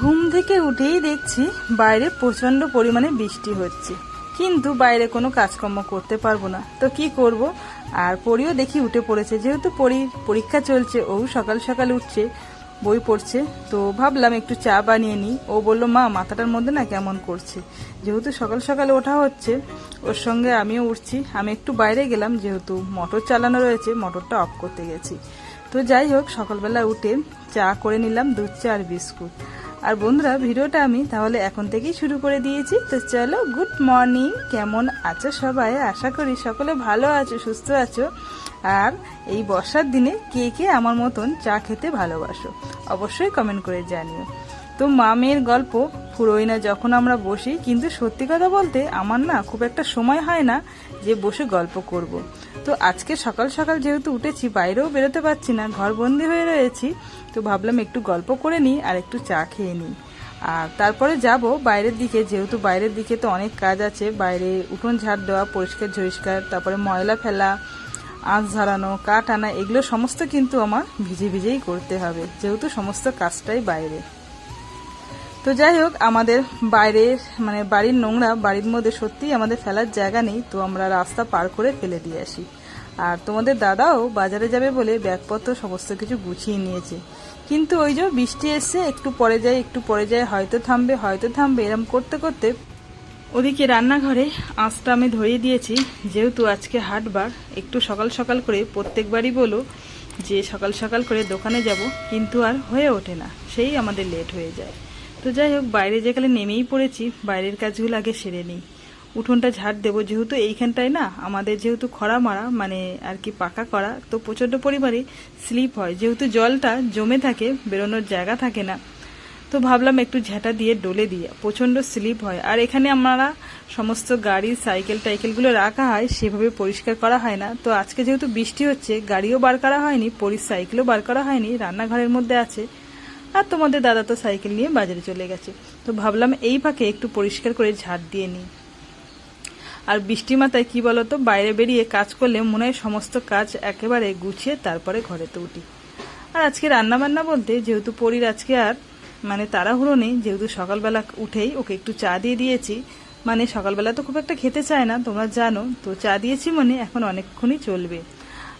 ঘুম থেকে উঠেই দেখছি বাইরে প্রচণ্ড পরিমাণে বৃষ্টি হচ্ছে। কিন্তু বাইরে কোনো কাজকর্ম করতে পারব না। তো কি করব? আর পড়িও দেখি উঠে পড়েছে। যেহেতু পরীক্ষা চলছে, ও সকাল সকাল উঠছে, বই পড়ছে, তো ভাবলাম একটু চা বানিয়ে নিই। ও বলল, মা, মাথাটার মধ্যে না কেমন করছে? যেহেতু সকাল সকালে ওঠা হচ্ছে, ওর সঙ্গে আমিও উঠছি। আমি একটু বাইরে গেলাম, যেহেতু মোটর চালানো রয়েছে, মোটরটা অফ করতে গেছি। তো যাই হোক, সকালবেলা উঠে চা করে নিলাম দুধ চা আর বিস্কুট। আর বন্ধুরা, ভিডিওটা আমি তাহলে এখন থেকেই শুরু করে দিয়েছি। তো চলো গুড মর্নিং কেমন আছো সবাই? আশা করি সকলে ভালো আছো, সুস্থ আছো। আর এই বর্ষার দিনে কে কে আমার মতন চা খেতে ভালোবাসো, অবশ্যই কমেন্ট করে জানিও। তো মামের গল্প ফুরোই না যখন আমরা বসি, কিন্তু সত্যি কথা বলতে আমার না খুব একটা সময় হয় না যে বসে গল্প করব। তো আজকে সকাল সকাল যেহেতু উঠেছি, বাইরেও বেরোতে পারছি না ঘরবন্দি হয়ে রয়েছি, তো ভাবলাম একটু গল্প করে নিই আর একটু চা খেয়ে নিই আর তারপরে যাব বাইরের দিকে, যেহেতু বাইরের দিকে তো অনেক কাজ আছে, বাইরে উঠোন ঝাড় দেওয়া, পরিষ্কার ঝরিষ্কার, তারপরে ময়লা ফেলা আঁচ ঝরানো কাঠ আনা, এগুলো সমস্ত কিন্তু আমার ভিজে ভিজেই করতে হবে, যেহেতু সমস্ত কাজটাই বাইরে তো যাই হোক, আমাদের বাইরের মানে বাড়ির নোংরা, বাড়ির মধ্যে সত্যিই আমাদের ফেলার জায়গা নেই, তো আমরা রাস্তা পার করে ফেলে দিয়ে আসি। আর তোমাদের দাদাও বাজারে যাবে বলে ব্যাগপত্র সমস্ত কিছু গুছিয়ে নিয়েছে। কিন্তু ওই যে বৃষ্টি এসছে, একটু পরে যায় একটু পরে যায় হয়তো থামবে হয়তো থামবে, এরম করতে করতে ওদিকে রান্নাঘরে আঁচটা আমি ধরিয়ে দিয়েছি। যেহেতু আজকে হাটবার, একটু সকাল সকাল করে প্রত্যেকবারই বলো যে সকাল সকাল করে দোকানে যাব, কিন্তু আর হয়ে ওঠে না। সেই আমাদের লেট হয়ে যায়। তো যাই হোক, বাইরে যেখানে নেমেই পড়েছি, বাইরের কাজগুলো আগে সেরে নিই। উঠোনটা ঝাড় দেবো যেহেতু এইখানটায় না, আমাদের যেহেতু খরা মারা মানে আর কি পাকা করা, তো প্রচণ্ড পরিমাণে স্লিপ হয়। যেহেতু জলটা জমে থাকে, বেরোনোর জায়গা থাকে না, তো ভাবলাম একটু ঝেঁটা দিয়ে, ডলে দিয়ে। প্রচণ্ড স্লিপ হয়। আর এখানে আমরা সমস্ত গাড়ি, সাইকেল, টাইকেলগুলো রাখা হয়, সেভাবে পরিষ্কার করা হয় না। তো আজকে যেহেতু বৃষ্টি হচ্ছে, গাড়িও বার করা হয়নি পরি সাইকেলও বার করা হয়নি, রান্নাঘরের মধ্যে আছে। আর তোমাদের দাদা তো সাইকেল নিয়ে বাজারে চলে গেছে। তো ভাবলাম এই ফাঁকে একটু পরিষ্কার করে ঝাড় দিয়ে নিই। আর বৃষ্টি মাথায় কি বলতো, বাইরে বেরিয়ে কাজ করলে মনে হয় সমস্ত কাজ একেবারে গুছিয়ে তারপরে ঘরেতে উঠি। আর আজকে রান্না বান্না বলতে যেহেতু পরির আজকে আর মানে তাড়াহুড়ো নেই, যেহেতু সকালবেলা উঠেই ওকে একটু চা দিয়ে দিয়েছি। মানে সকালবেলা তো খুব একটা খেতে চায় না, তোমরা জানো। তো চা দিয়েছি মানে এখন অনেকক্ষণই চলবে।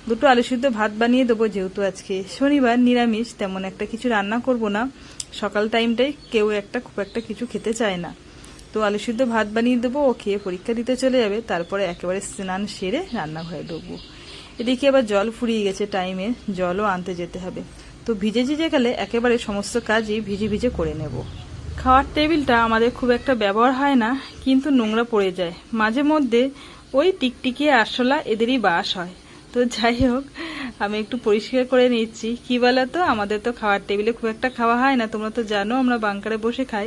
দুটো আলু সিদ্ধ ভাত বানিয়ে দেবো যেহেতু আজকে। শনিবার নিরামিষ, তেমন একটা কিছু রান্না করব না। সকাল টাইমটাই কেউ একটা, খুব একটা কিছু খেতে চায় না। তো আলু সিদ্ধ ভাত বানিয়ে দেবো, ও খেয়ে পরীক্ষা দিতে চলে যাবে, তারপরে একেবারে স্নান সেরে রান্নাঘরে ঢুকবো। এদিকে আবার জল ফুরিয়ে গেছে টাইমে, জলও আনতে যেতে হবে। তো ভিজে ভিজে গেলে একেবারে সমস্ত কাজই ভিজে ভিজে করে নেব। খাওয়ার টেবিলটা আমাদের খুব একটা ব্যবহার হয় না, কিন্তু নোংরা পড়ে যায়। মাঝে মধ্যে ওই টিকটিকি আরশোলা এদেরই বাস হয়। তো যাই হোক, আমি একটু পরিষ্কার করে নিচ্ছি। কি বলো তো? আমাদের তো খাওয়ার টেবিলে খুব একটা খাওয়া হয় না, তোমরা তো জানো আমরা বাংকারে বসে খাই।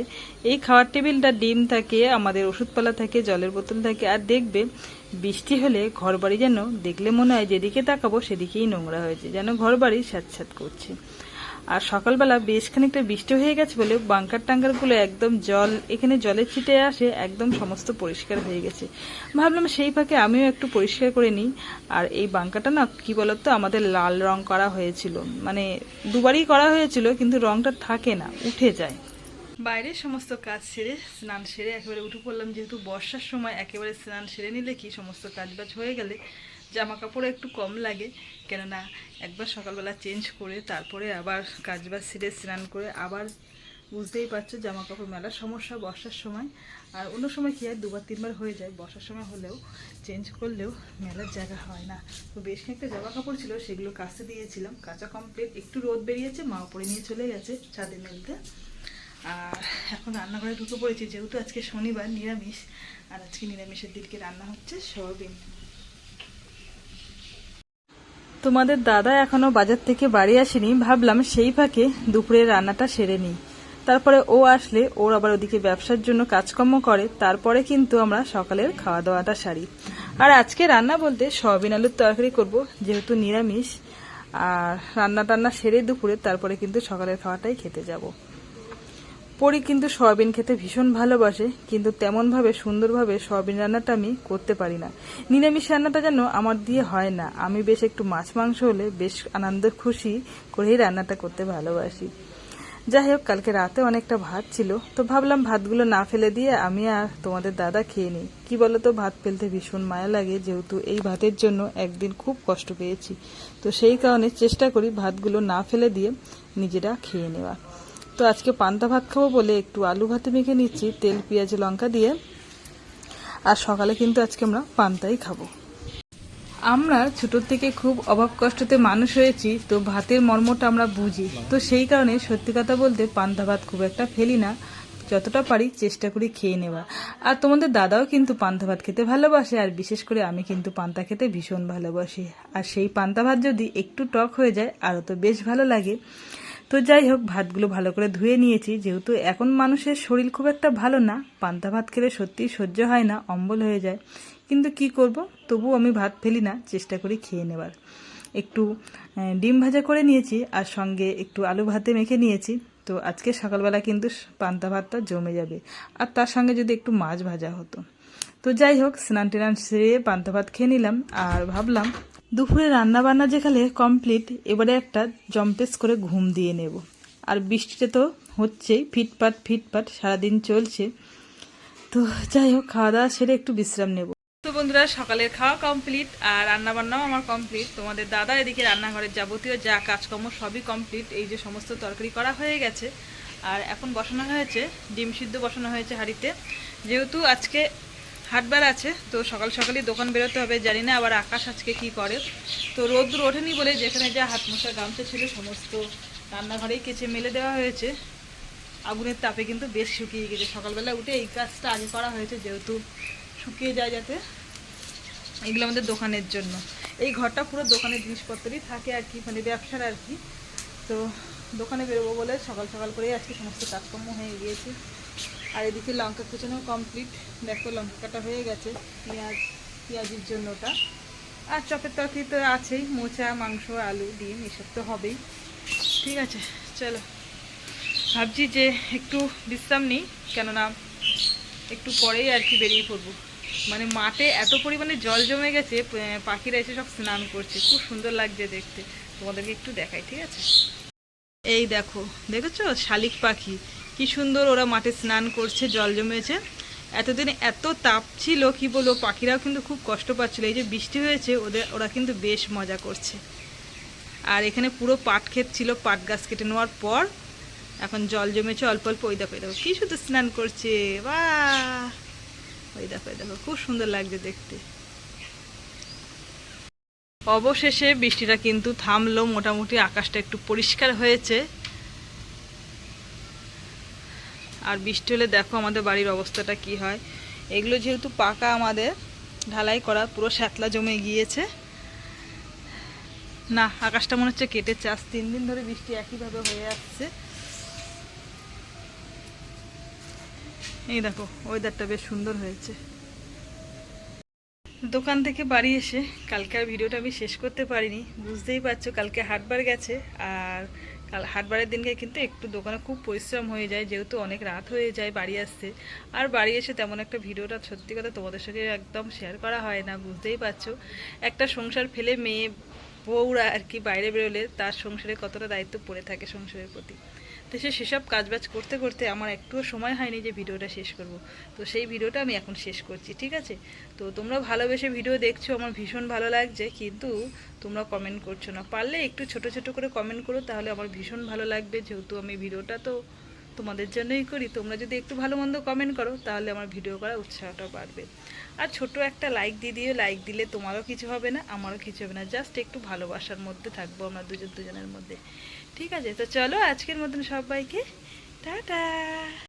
এই খাওয়ার টেবিলটা ডিম থাকে, আমাদের ওষুধপালা থাকে, জলের বোতল থাকে, আর দেখবে বৃষ্টি হলে ঘর বাড়ি যেন দেখলে মনে হয় যেদিকে তাকাবো সেদিকেই নোংরা হয়েছে, যেন ঘর বাড়ি স্যাঁতস্যাঁত করছে। আর সকালবেলা বেশ খানিকটা বৃষ্টি হয়ে গেছে বলে বাংকার টাঙ্কারগুলো একদম জল, এখানে জলের ছিটে আসে, একদম সমস্ত পরিষ্কার হয়ে গেছে। ভাবলাম সেই ফাঁকে আমিও একটু পরিষ্কার করে নিই। আর এই বাংকাটা না, কি বলতো, আমাদের লাল রং করা হয়েছিল। মানে দুবারই করা হয়েছিল, কিন্তু রংটা থাকে না, উঠে যায়। বাইরের সমস্ত কাজ সেরে, স্নান সেরে, একেবারে উঠে পড়লাম। যেহেতু বর্ষার সময় একেবারে স্নান সেরে নিলে কি সমস্ত কাজবাজ হয়ে গেলে? জামা কাপড় একটু কম লাগে, কেননা একবার সকালবেলা চেঞ্জ করে তারপরে আবার কাজ কাজবাজ সেরে স্নান করে আবার বুঝতেই পারছ জামা কাপড় মেলার সমস্যা বর্ষার সময়। আর অন্য সময় কী হয়, দুবার তিনবার হয়ে যায়, বর্ষার সময় হলেও চেঞ্জ করলেও মেলার জায়গা হয় না। তো বেশ কয়েকটা জামা কাপড় ছিল, সেগুলো কাছে দিয়েছিলাম, কাঁচা কমপ্লিট একটু রোদ বেরিয়েছে মা পরে নিয়ে চলে গেছে ছাদে মেলতে। আর এখন রান্নাঘরে ঢুকে পড়েছি, যেহেতু আজকে শনিবার, নিরামিষ, আর আজকে নিরামিষের দিনকে রান্না হচ্ছে সয়াবিন। তোমাদের দাদা এখনও বাজার থেকে বাড়ি আসেনি, ভাবলাম সেই ফাঁকে দুপুরে রান্নাটা সেরে নিই। তারপরে ও আসলে, ওর আবার ওদিকে ব্যবসার জন্য কাজকর্ম করে, তারপরে কিন্তু আমরা সকালের খাওয়া দাওয়াটা সারি। আর আজকে রান্না বলতে সয়াবিন আলুর তরকারি করব, যেহেতু নিরামিষ, আর রান্না টান্না সেরে দুপুরে, তারপরে কিন্তু সকালের খাওয়াটাই খেতে যাব। পরি কিন্তু সয়াবিন খেতে ভীষণ ভালোবাসে, কিন্তু তেমনভাবে সুন্দরভাবে সয়াবিন রান্নাটা আমি করতে পারি না। নিরামিষ রান্নাটা যেন আমার দিয়ে হয় না। আমি বেশ একটু মাছ মাংস হলে বেশ আনন্দ খুশি করেই রান্নাটা করতে ভালোবাসি। যাই হোক, কালকে রাতে অনেকটা ভাত ছিল, তো ভাবলাম ভাতগুলো না ফেলে দিয়ে আমি আর তোমাদের দাদা খেয়ে নিই। কি বলো তো ভাত ফেলতে ভীষণ মায়া লাগে, যেহেতু এই ভাতের জন্য একদিন খুব কষ্ট পেয়েছি। তো সেই কারণে চেষ্টা করি ভাতগুলো না ফেলে দিয়ে নিজেরা খেয়ে নেওয়া তো আজকে পান্তা ভাত খাব বলে একটু আলু ভাতে মেখে নিচ্ছি, তেল, পেঁয়াজ, লঙ্কা দিয়ে। আর সকালে কিন্তু আজকে আমরা পান্তাই খাব। আমরা ছোট থেকে খুব অভাব কষ্টতে মানুষ হয়েছি, তো ভাতের মর্মটা আমরা বুঝি। তো সেই কারণে সত্যি কথা বলতে পান্তা ভাত খুব একটা ফেলি না, যতটা পারি চেষ্টা করি খেয়ে নেওয়া। আর তোমাদের দাদাও কিন্তু পান্তা ভাত খেতে ভালোবাসে, আর বিশেষ করে আমি কিন্তু পান্তা খেতে ভীষণ ভালোবাসি। আর সেই পান্তা ভাত যদি একটু টক হয়ে যায়, আরও তো বেশ ভালো লাগে। তো যাই হোক, ভাতগুলো ভালো করে ধুয়ে নিয়েছি। যেহেতু এখন মানুষের শরীর খুব একটা ভালো না, পান্তা ভাত খেলে সত্যিই সহ্য হয় না, অম্বল হয়ে যায়। কিন্তু কি করব? তবু আমি ভাত ফেলি না, চেষ্টা করি খেয়ে নেবার। একটু ডিম ভাজা করে নিয়েছি আর সঙ্গে একটু আলু ভাতে মেখে নিয়েছি। তো আজকে সকালবেলা কিন্তু পান্তা ভাতটা জমে যাবে। আর তার সঙ্গে যদি একটু মাছ ভাজা হতো। তো যাই হোক স্নান টেনান সেরে পান্তা ভাত খেয়ে নিলাম। আর ভাবলাম দুপুরে রান্না বান্না যেখানে কমপ্লিট এবারে একটা জম্পেস করে ঘুম দিয়ে নেব। আর বৃষ্টিটা তো হচ্ছেই, ফিটপাট ফিটপাট, সারাদিন চলছে। তো যাই হোক খাওয়া দাওয়া সেরে একটু বিশ্রাম নেব। তো বন্ধুরা, সকালের খাওয়া কমপ্লিট আর রান্না বান্নাও আমার কমপ্লিট তোমাদের দাদা এদিকে রান্নাঘরের যাবতীয় যা কাজকর্ম সবই কমপ্লিট এই যে সমস্ত তরকারি করা হয়ে গেছে। আর এখন বসানো হয়েছে, ডিম সিদ্ধ বসানো হয়েছে হাঁড়িতে। যেহেতু আজকে হাটবার আছে, তো সকাল সকালই দোকান বেরোতে হবে, জানি না আবার আকাশ আজকে কি করে। তো রোদ্দুর ওঠেনি বলে যেখানে যা হাত মশা গামছা ছিল সমস্ত রান্নাঘরেই কেচে মেলে দেওয়া হয়েছে। আগুনের তাপে কিন্তু বেশ শুকিয়ে গেছে। সকালবেলা উঠে এই কাজটা আগে করা হয়েছে, যেহেতু শুকিয়ে যায় যাতে। এগুলো আমাদের দোকানের জন্য। এই ঘরটা পুরো দোকানের জিনিসপত্রই থাকে আর কি মানে ব্যবসার আর কি। তো দোকানে বেরোবো বলে সকাল সকাল করেই আজকে সমস্ত কাজকর্ম হয়ে গিয়েছে। আর এদিকে লঙ্কা কুচানো কমপ্লিট দেখো লঙ্কা কাটা হয়ে গেছে পেঁয়াজ, পেঁয়াজের জন্য ওটা আর চপের তরকারি তো আছেই, মোচা, মাংস, আলু, ডিম, এসব তো হবেই। ঠিক আছে, চলো। ভাবছি যে একটু বিশ্রাম নিই, কেননা একটু পরেই আর কি বেরিয়ে পড়ব। মানে মাঠে এত পরিমাণে জল জমে গেছে পাখিরা এসে সব স্নান করছে। খুব সুন্দর লাগছে দেখতে। তোমাদেরকে একটু দেখাই, ঠিক আছে? এই দেখো, দেখেছ? শালিক পাখি। কি সুন্দর ওরা মাঠে স্নান করছে, জল জমেছে। এতদিন এত তাপ ছিল, কি বলব, পাখিরাও কিন্তু খুব কষ্ট পাচ্ছিল। এই যে বৃষ্টি হয়েছে, ওদের, ওরা কিন্তু বেশ মজা করছে। আর এখানে পুরো পাট ক্ষেত ছিল, পাট গাছ কেটে নেওয়ার পর এখন জল জমেছে, অল্প অল্প, ওই দেখো দেখো, কি শুধু স্নান করছে। বা ওই দেখো দেখো, খুব সুন্দর লাগছে দেখতে। অবশেষে বৃষ্টিটা কিন্তু থামলো, মোটামুটি আকাশটা একটু পরিষ্কার হয়েছে। আর বৃষ্টি হলে দেখো আমাদের বাড়ির অবস্থাটা কি হয়। এগুলো যেহেতু পাকা আমাদের, ঢালাই করা, পুরো শ্যাতলা জমে গিয়েছে। না, আকাশটা মনে হচ্ছে কেটেছে। আজ তিন দিন ধরে বৃষ্টি একইভাবে হয়ে আসছে। এই দেখো ওয়েদারটা বেশ সুন্দর হয়েছে। দোকান থেকে বাড়ি এসে কালকে আর ভিডিওটা আমি শেষ করতে পারিনি। বুঝতেই পারছ, কালকে হাটবার গেছে, আর হাটবারের দিনকে কিন্তু একটু দোকানে খুব পরিশ্রম হয়ে যায়, যেহেতু অনেক রাত হয়ে যায় বাড়ি আসতে। আর বাড়ি এসে তেমন একটা ভিডিওটা সত্যি কথা তোমাদের সঙ্গে একদম শেয়ার করা হয় না, বুঝতেই পারছ। একটা সংসার ফেলে মেয়ে, বউরা আর কি বাইরে বেরোলে তার সংসারে কতটা দায়িত্ব পড়ে থাকে সংসারের প্রতি। তো সে সেসব কাজবাজ করতে করতে আমার একটুও সময় হয়নি যে ভিডিওটা শেষ করব। তো সেই ভিডিওটা আমি এখন শেষ করছি, ঠিক আছে? তো তোমরা ভালোবেসে ভিডিও দেখছ, আমার ভীষণ ভালো লাগছে, কিন্তু তোমরা কমেন্ট করছ না। পারলে একটু ছোট ছোট করে কমেন্ট করো, তাহলে আমার ভীষণ ভালো লাগবে। যেহেতু আমি ভিডিওটা তো তোমাদের জন্যই করি, তোমরা যদি একটু ভালো মন্দ কমেন্ট করো, তাহলে আমার ভিডিও করার উৎসাহটা বাড়বে। আর ছোট একটা লাইক দিয়ে দিও লাইক দিলে তোমারও কিছু হবে না, আমারও কিছু হবে না। জাস্ট একটু ভালোবাসার মধ্যে থাকব আমরা দুজন দুজনের মধ্যে। ঠিক আছে তো চলো আজকের মতন সবাইকে টাটা।